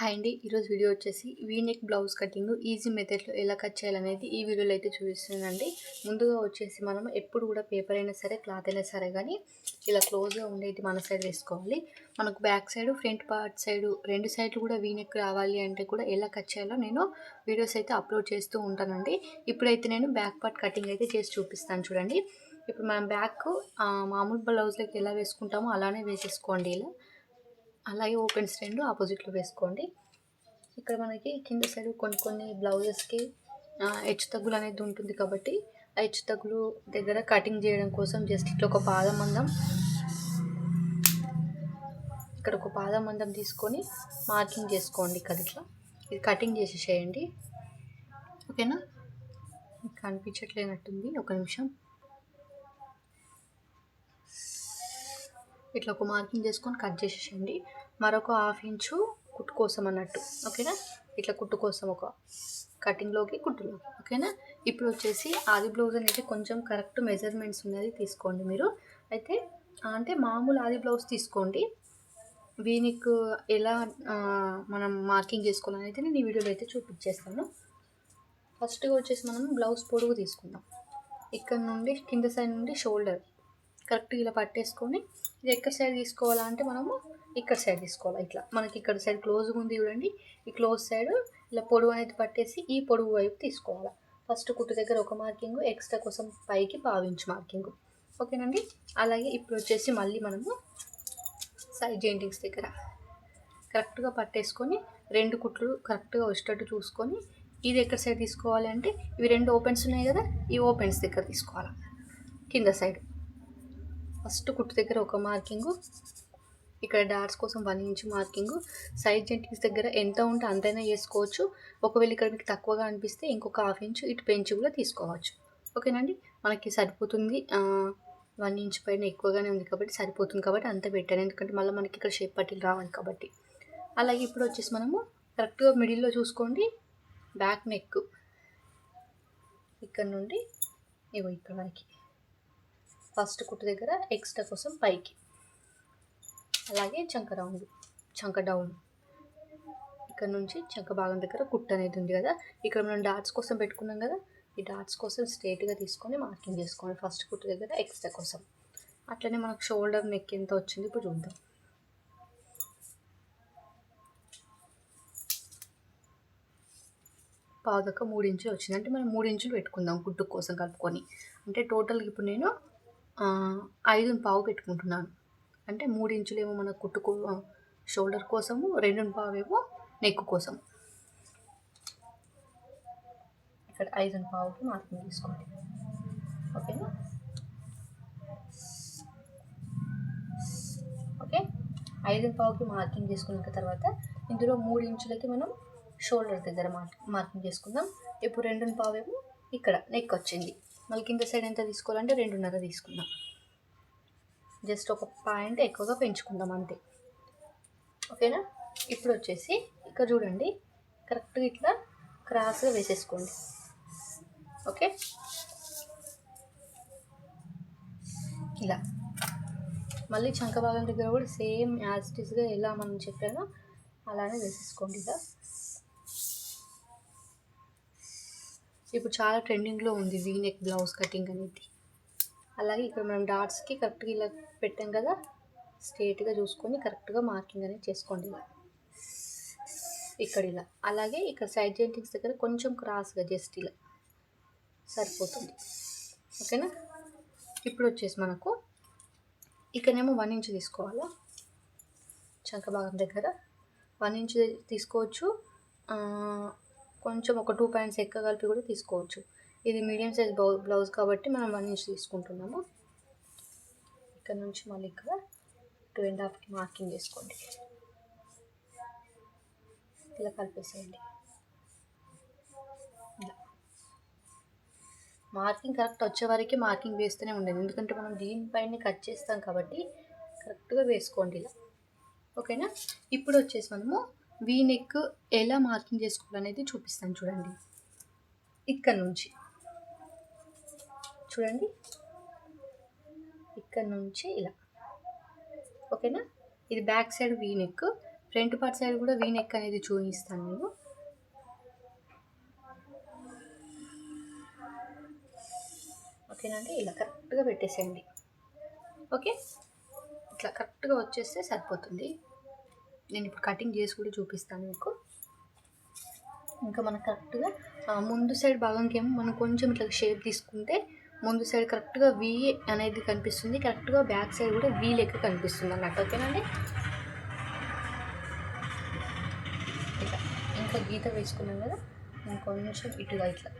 Hi అండి. ఈరోజు video వచ్చేసి వీనెక్ బ్లౌజ్ కటింగ్ ఈజీ మెథడ్లో ఎలా కట్ చేయాలనేది ఈ వీడియోలో అయితే చూపిస్తుందండి ముందుగా వచ్చేసి మనం ఎప్పుడు కూడా పేపర్ అయినా సరే క్లాత్ అయినా సరే కానీ ఇలా క్లోజ్గా ఉండేది మన సైడ్ వేసుకోవాలి. మనకు back side front part side రెండు సైడ్లు కూడా వీనెక్ రావాలి అంటే కూడా ఎలా కట్ చేయాలో నేను వీడియోస్ అయితే అప్లోడ్ చేస్తూ ఉంటానండి. ఇప్పుడైతే నేను బ్యాక్ పార్ట్ కటింగ్ అయితే చేసి చూపిస్తాను చూడండి. ఇప్పుడు మనం బ్యాక్ మామూలు బ్లౌజ్లోకి ఎలా వేసుకుంటామో అలానే వేసేసుకోండి ఇలా. అలాగే ఓపెన్స్ రెండు ఆపోజిట్లో వేసుకోండి. ఇక్కడ మనకి కింద సైడ్ కొన్ని కొన్ని బ్లౌజెస్కి హెచ్చు తగ్గులు అనేది ఉంటుంది కాబట్టి ఆ హెచ్చు తగ్గులు దగ్గర కటింగ్ చేయడం కోసం జస్ట్ ఇట్లా ఒక పాదం మందం ఇక్కడ ఒక పాదం మందం తీసుకొని మార్కింగ్ చేసుకోండి ఇక్కడ ఇట్లా. ఇది కటింగ్ చేసేసేయండి. ఓకేనా? కనిపించట్లేనట్టుంది. ఒక నిమిషం. ఇట్లా ఒక మార్కింగ్ చేసుకొని కట్ చేసేసేయండి. మరొక హాఫ్ ఇంచు కుట్టు కోసం అన్నట్టు. ఓకేనా? ఇట్లా కుట్టు కోసం ఒక కటింగ్లోకి కుట్టులోకి ఓకేనా? ఇప్పుడు వచ్చేసి ఆది బ్లౌజ్ అనేది కొంచెం కరెక్ట్ మెజర్మెంట్స్ ఉన్నది తీసుకోండి మీరు. అయితే అంటే మామూలు ఆది బ్లౌజ్ తీసుకోండి. వీనికి ఎలా మనం మార్కింగ్ చేసుకోవాలనేది నేను ఈ వీడియోలో అయితే చూపించేస్తాను. ఫస్ట్గా వచ్చేసి మనం బ్లౌజ్ పొడుగు తీసుకుందాం. ఇక్కడ నుండి కింద సైడ్ నుండి షోల్డర్ కరెక్ట్గా ఇలా పట్టేసుకొని ఇది ఎక్కడ సైడ్ తీసుకోవాలా అంటే మనము ఇక్కడ సైడ్ తీసుకోవాలి. ఇట్లా మనకి ఇక్కడ సైడ్ క్లోజ్గా ఉంది చూడండి. ఈ క్లోజ్ సైడ్ ఇలా పొడవు అనేది పట్టేసి ఈ పొడవు వైపు తీసుకోవాలి. ఫస్ట్ కుట్టు దగ్గర ఒక మార్కింగ్ ఎక్స్ట్రా కోసం పైకి పావించు మార్కింగ్. ఓకేనండి? అలాగే ఇప్పుడు వచ్చేసి మళ్ళీ మనము సైడ్ జెయింటింగ్స్ దగ్గర కరెక్ట్గా పట్టేసుకొని రెండు కుట్లు కరెక్ట్గా వచ్చేటట్టు చూసుకొని ఇది ఎక్కడ సైడ్ తీసుకోవాలి అంటే ఇవి రెండు ఓపెన్స్ ఉన్నాయి కదా ఈ ఓపెన్స్ దగ్గర తీసుకోవాలి. కింద సైడ్ ఫస్ట్ కుట్టు దగ్గర ఒక మార్కింగు ఇక్కడ డార్ట్స్ కోసం వన్ ఇంచ్ మార్కింగ్. సైడ్ జెంటింగ్స్ దగ్గర ఎంత ఉంటే అంతైనా వేసుకోవచ్చు. ఒకవేళ ఇక్కడ మీకు తక్కువగా అనిపిస్తే ఇంకొక హాఫ్ ఇంచ్ ఇటు పెంచి కూడా తీసుకోవచ్చు. ఓకేనండి? మనకి సరిపోతుంది. వన్ ఇంచ్ పైన ఎక్కువగానే ఉంది కాబట్టి సరిపోతుంది కాబట్టి అంత పెట్టాను ఎందుకంటే మళ్ళీ మనకి ఇక్కడ షేప్ పట్టిలు రావాలి కాబట్టి. అలాగే ఇప్పుడు వచ్చేసి మనము కరెక్ట్గా మిడిల్లో చూసుకోండి. Back neck. ఇక్కడ నుండి ఇవో ఇక్కడ వరకు. ఫస్ట్ కుట్టు దగ్గర ఎక్స్ట్రా కోసం పైకి. అలాగే చంక రౌండ్ చంక డౌన్. ఇక్కడ నుంచి చంక భాగం దగ్గర కుట్టు అనేది ఉంది కదా. ఇక్కడ మనం డాట్స్ కోసం పెట్టుకున్నాం కదా. ఈ డాట్స్ కోసం స్ట్రేట్గా తీసుకొని మార్కింగ్ చేసుకోండి ఫస్ట్ కుట్టు దగ్గర ఎక్స్ట్రా కోసం. అట్లనే మనకు షోల్డర్ నెక్ ఎంత వచ్చింది ఇప్పుడు చూద్దాం. పాదక మూడు ఇంచులు వచ్చింది. అంటే మనం మూడు ఇంచులు పెట్టుకుందాం కుట్టు కోసం కలుపుకొని. అంటే టోటల్గా ఇప్పుడు నేను ఐదు పావు పెట్టుకుంటున్నాను. అంటే మూడు ఇంచులేమో మన కుట్టుకో షోల్డర్ కోసము రెండు పావేమో నెక్ కోసం ఇక్కడ ఐదు పావుకి మార్కింగ్ తీసుకోండి. ఓకేనా? ఓకే? ఐదు పావుకి మార్కింగ్ చేసుకున్న తర్వాత ఇందులో మూడు ఇంచులకి మనం షోల్డర్ దగ్గర మార్కింగ్ చేసుకుందాం. ఇప్పుడు రెండు పావేమో ఇక్కడ నెక్ వచ్చింది మళ్ళీ కింద సైడ్ ఎంత తీసుకోవాలంటే రెండున్నర తీసుకుందాం. జస్ట్ ఒక పాయింట్ ఎక్కువగా పెంచుకుందాం అంతే. ఓకేనా? ఇప్పుడు వచ్చేసి ఇక్కడ చూడండి కరెక్ట్గా ఇట్లా క్రాస్గా వేసేసుకోండి. ఓకే? ఇలా. మళ్ళీ చంక భాగం దగ్గర కూడా సేమ్ యాజ్ యాజిటీస్గా ఎలా మనం చెప్పానో అలానే వేసేసుకోండి ఇలా ఇప్పుడు చాలా ట్రెండింగ్లో ఉంది వీ నెక్ బ్లౌజ్ కటింగ్ అనేది. అలాగే ఇక్కడ మనం డాట్స్కి కరెక్ట్గా ఇలా పెట్టాం కదా స్ట్రేట్గా చూసుకొని కరెక్ట్గా మార్కింగ్ అనేది చేసుకోండి ఇలా. ఇక్కడ ఇలా. అలాగే ఇక్కడ సైడ్ జెంటింగ్స్ దగ్గర కొంచెం క్రాస్గా జస్ట్ ఇలా. సరిపోతుంది. ఓకేనా? ఇప్పుడు వచ్చేసి మనకు ఇక్కడనేమో వన్ ఇంచ్ తీసుకోవాలా? చంక భాగం దగ్గర. వన్ ఇంచ్ తీసుకోవచ్చు. కొంచెం ఒక టూ పాయింట్స్ ఎక్కువ కలిపి కూడా తీసుకోవచ్చు. ఇది మీడియం సైజ్ బ్లౌజ్ కాబట్టి మనం వన్ ఇంచ్ తీసుకుంటున్నాము. ఇక్కడ నుంచి మళ్ళీ ఇక్కడ టూ అండ్ హాఫ్కి మార్కింగ్ చేసుకోండి. ఇలా కలిపేసేయండి. మార్కింగ్ కరెక్ట్ వచ్చే వరకు మార్కింగ్ వేస్తూనే ఉండేది ఎందుకంటే మనం దీనిపైన కట్ చేస్తాం కాబట్టి కరెక్ట్గా వేసుకోండి ఇలా. ఓకేనా ఇప్పుడు వచ్చేసి మనము వీ నెక్ ఎలా మార్కింగ్ చేసుకోవాలనేది చూపిస్తాను చూడండి. ఇక్కడ నుంచి. చూడండి. ఇక్కడ నుంచి ఇలా. ఓకేనా? ఇది back side V neck front part side కూడా వీ నెక్ అనేది చూపిస్తాను నేను. ఓకేనండి ఇలా కరెక్ట్గా పెట్టేసేయండి. ఓకే? ఇట్లా కరెక్ట్గా వచ్చేస్తే సరిపోతుంది. నేను ఇప్పుడు కటింగ్ చేసి కూడా చూపిస్తాను మీకు. ఇంకా మనకు కరెక్ట్గా ముందు సైడ్ భాగంకేమో మనం కొంచెం ఇట్లా షేప్ తీసుకుంటే ముందు సైడ్ కరెక్ట్గా వీ అనేది కనిపిస్తుంది. కరెక్ట్గా బ్యాక్ సైడ్ కూడా వీ లెక్క కనిపిస్తుంది అన్నట్టు ఓకేనండి? ఇట్లా ఇంకా గీత వేసుకున్నాం కదా ఇంకొంచెం ఇటుగా ఇట్లా.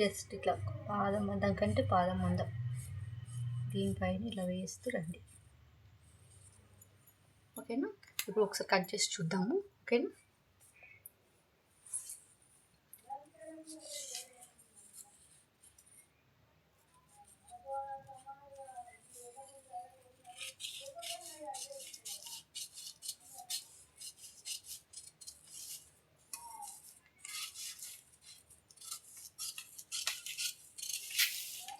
జస్ట్ ఇట్లా పాదం మందం కంటే పాదం మందం దీనిపైన ఇలా వేస్తూ రండి. ఓకేనా? ఇప్పుడు ఒకసారి కట్ చేసి చూద్దాము ఓకేనా?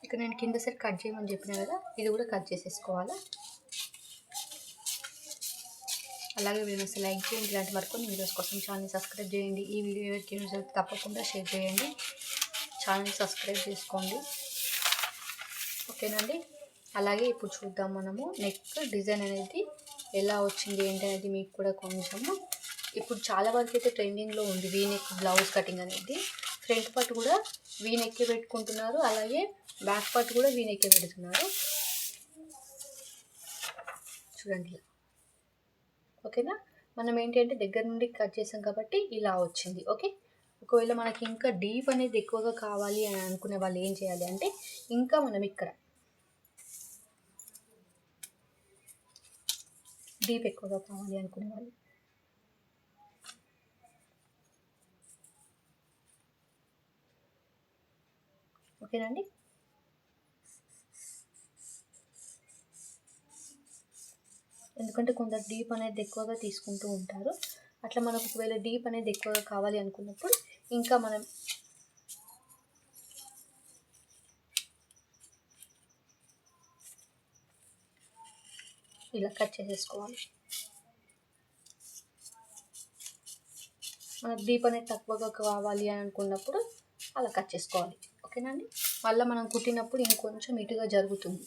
ఇక్కడ నేను కింద సైడ్ కట్ చేయమని చెప్పిన కదా ఇది కూడా కట్ చేసేసుకోవాలా? అలాగే వీడియోస్ లైక్ చేయండి. ఇలాంటి మరికొన్ని వీడియోస్ కోసం ఛానల్ సబ్స్క్రైబ్ చేయండి. ఈ వీడియో ఎవరికి యూజ్ అయితే తప్పకుండా షేర్ చేయండి. ఛానల్ సబ్స్క్రైబ్ చేసుకోండి. ఓకేనండి? అలాగే ఇప్పుడు చూద్దాం మనము నెక్ డిజైన్ అనేది ఎలా వచ్చింది ఏంటి అనేది మీకు కూడా కొంచెము. ఇప్పుడు చాలా వరకు అయితే ట్రెండింగ్లో ఉంది వీ నెక్ బ్లౌజ్ కటింగ్ అనేది. ఫ్రంట్ పార్ట్ కూడా వీ నెక్కే పెట్టుకుంటున్నారు. అలాగే బ్యాక్ పార్ట్ కూడా వీ నెక్కే పెడుతున్నారు. చూడండి. ఇలా ఓకేనా? మనం ఏంటంటే దగ్గర నుండి కట్ చేసాం కాబట్టి ఇలా వచ్చింది. ఓకే? ఒకవేళ మనకి ఇంకా డీప్ అనేది ఎక్కువగా కావాలి అని అనుకునే వాళ్ళు ఏం చేయాలి అంటే ఇంకా మనం ఇక్కడ డీప్ ఎక్కువగా కావాలి అనుకునే వాళ్ళు. ఓకేనండి ఎందుకంటే కొందరు డీప్ అనేది ఎక్కువగా తీసుకుంటూ ఉంటారు. అట్లా మనకు ఒకవేళ డీప్ అనేది ఎక్కువగా కావాలి అనుకున్నప్పుడు ఇంకా మనం ఇలా కట్ చేసేసుకోవాలి. మనకు డీప్ అనేది తక్కువగా కావాలి అని అనుకున్నప్పుడు అలా కట్ చేసుకోవాలి. ఓకేనండి మళ్ళీ మనం కుట్టినప్పుడు ఇంకొంచెం ఇటుగా జరుగుతుంది.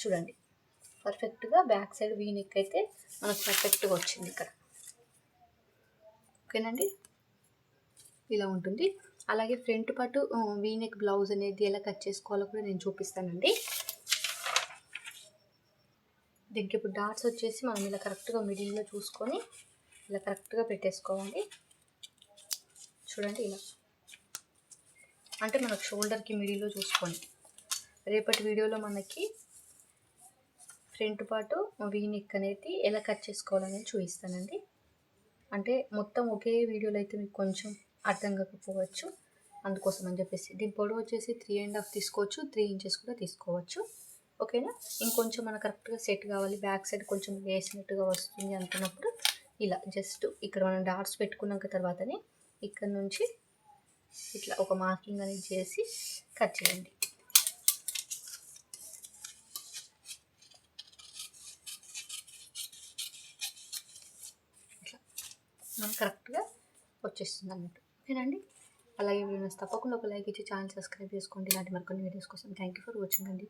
చూడండి. పర్ఫెక్ట్గా బ్యాక్ సైడ్ వీనెక్ అయితే మనకు పర్ఫెక్ట్గా వచ్చింది ఇక్కడ. ఓకేనండి ఇలా ఉంటుంది. అలాగే ఫ్రంట్ పాటు వీనెక్ బ్లౌజ్ అనేది ఎలా కట్ చేసుకోవాలో కూడా నేను చూపిస్తానండి. దీనికి ఇప్పుడు డాట్స్ వచ్చేసి మనం ఇలా కరెక్ట్గా మిడిల్లో చూసుకొని ఇలా కరెక్ట్గా పెట్టేసుకోవాలి. చూడండి ఇలా. అంటే మనకు షోల్డర్కి మిడిల్లో చూసుకోండి. రేపటి వీడియోలో మనకి ఫ్రంట్ పాటు వీ నెక్ అనేది ఎలా కట్ చేసుకోవాలనేది చూపిస్తానండి. అంటే మొత్తం ఒకే వీడియోలో అయితే మీకు కొంచెం అర్థం కాకపోవచ్చు. అందుకోసం అని చెప్పేసి. దీని పొడవు వచ్చేసి త్రీ అండ్ హాఫ్ తీసుకోవచ్చు. త్రీ ఇంచెస్ కూడా తీసుకోవచ్చు. ఓకేనా? ఇంకొంచెం మనకు కరెక్ట్గా సెట్ కావాలి. బ్యాక్ సైడ్ కొంచెం వేసినట్టుగా వస్తుంది అనుకున్నప్పుడు ఇలా జస్ట్ ఇక్కడ మనం డాట్స్ పెట్టుకున్నాక తర్వాతనే ఇక్కడ నుంచి ఇట్లా ఒక మార్కింగ్ అనేది చేసి కట్ చేయండి. కరెక్ట్గా వచ్చేస్తుంది అన్నట్టు ఓకేనండి? అలాగే వీడియోస్ తప్పకుండా ఒక లైక్ ఇచ్చి ఛానల్ సబ్స్క్రైబ్ చేసుకోండి. ఇలాంటి మరికొన్ని వీడియోస్ కోసం థ్యాంక్ యూ ఫర్ వాచింగ్ అండి.